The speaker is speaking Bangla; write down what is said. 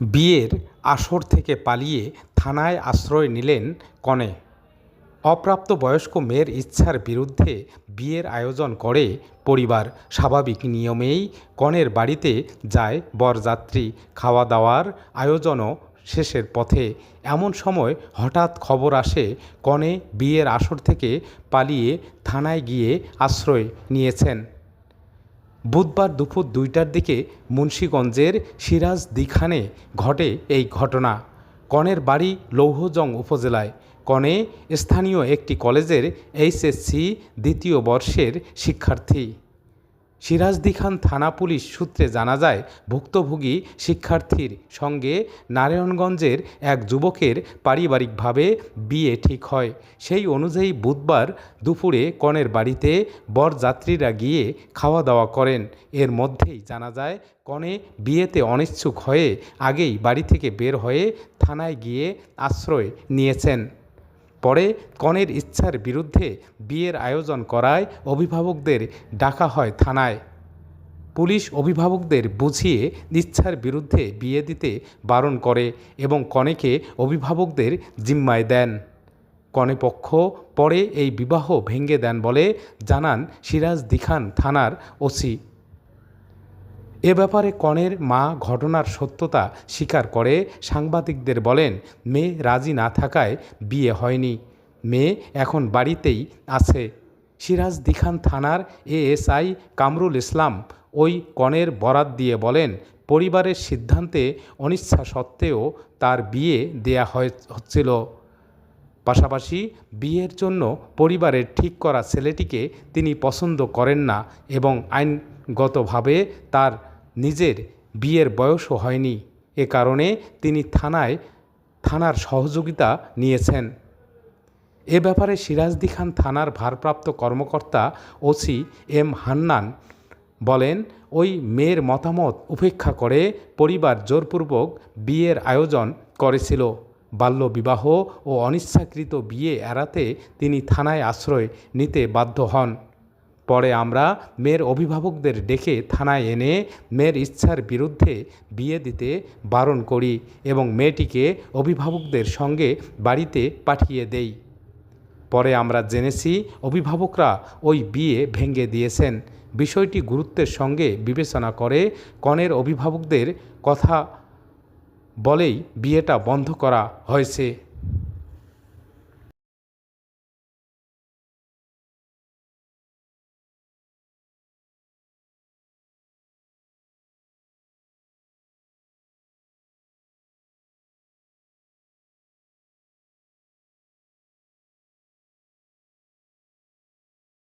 বিয়ের আসর থেকে পালিয়ে থানায় আশ্রয় নিলেন কনে। অপ্রাপ্তবয়স্ক মেয়ের ইচ্ছার বিরুদ্ধে বিয়ের আয়োজন করে পরিবার। স্বাভাবিক নিয়মেই কনের বাড়িতে যায় বরযাত্রী। খাওয়া দাওয়ার আয়োজনও শেষের পথে। এমন সময় হঠাৎ খবর আসে, কনে বিয়ের আসর থেকে পালিয়ে থানায় গিয়ে আশ্রয় নিয়েছেন। বুধবার দুপুর দুইটার দিকে মুন্সীগঞ্জের সিরাজ দিখানে ঘটে এই ঘটনা। কনের বাড়ি লৌহজং উপজেলায়। কনে স্থানীয় একটি কলেজের এইচএসসি দ্বিতীয় বর্ষের শিক্ষার্থী। সিরাজদি খান থানা পুলিশ সূত্রে জানা যায়, ভুক্তভোগী শিক্ষার্থীর সঙ্গে নারায়ণগঞ্জের এক যুবকের পারিবারিকভাবে বিয়ে ঠিক হয়। সেই অনুযায়ী বুধবার দুপুরে কনের বাড়িতে বরযাত্রীরা গিয়ে খাওয়া দাওয়া করেন। এর মধ্যেই জানা যায়, কনে বিয়েতে অনিচ্ছুক হয়ে আগেই বাড়ি থেকে বের হয়ে থানায় গিয়ে আশ্রয় নিয়েছেন। পরে কনের ইচ্ছার বিরুদ্ধে বিয়ের আয়োজন করায় অভিভাবকদের ডাকা হয় থানায়। পুলিশ অভিভাবকদের বুঝিয়ে ইচ্ছার বিরুদ্ধে বিয়ে দিতে বারণ করে এবং কনেকে অভিভাবকদের জিম্মায় দেন। কনেপক্ষ পরে এই বিবাহ ভেঙে দেন বলে জানান সিরাজ দিখান থানার ওসি। এ ব্যাপারে কনের মা ঘটনার সত্যতা স্বীকার করে। সাংবাদিকদের বলেন, মেয়ে রাজি না থাকায় বিয়ে হয়নি। মেয়ে এখন বাড়িতেই আছে। সিরাজ দিখান থানার এএসআই কামরুল ইসলাম ওই কনের বরাত দিয়ে বলেন, পরিবারের সিদ্ধান্তে অনিচ্ছা সত্ত্বেও তার বিয়ে দেয়া হচ্ছিল। পাশাপাশি বিয়ের জন্য পরিবারের ঠিক করা ছেলেটিকে তিনি পছন্দ করেন না এবং আইনগতভাবে তার নিজের বিয়ের বয়সও হয়নি। এ কারণে তিনি থানায়, থানার সহযোগিতা নিয়েছেন। এ ব্যাপারে সিরাজদি খান থানার ভারপ্রাপ্ত কর্মকর্তা ওসি এম হান্নান বলেন, ওই মেয়ের মতামত উপেক্ষা করে পরিবার জোরপূর্বক বিয়ের আয়োজন করেছিল। বাল্যবিবাহ ও অনিচ্ছাকৃত বিয়ে এড়াতে তিনি থানায় আশ্রয় নিতে বাধ্য হন। পরে আমরা মেয়ের অভিভাবকদের ডেকে থানায় এনে মেয়ের ইচ্ছার বিরুদ্ধে বিয়ে দিতে বারণ করি এবং মেয়েটিকে অভিভাবকদের সঙ্গে বাড়িতে পাঠিয়ে দেই। পরে আমরা জেনেছি অভিভাবকরা ওই বিয়ে ভেঙে দিয়েছেন। বিষয়টি গুরুত্বের সঙ্গে বিবেচনা করে কনের অভিভাবকদের কথা বলেই বিয়েটা বন্ধ করা হয়েছে।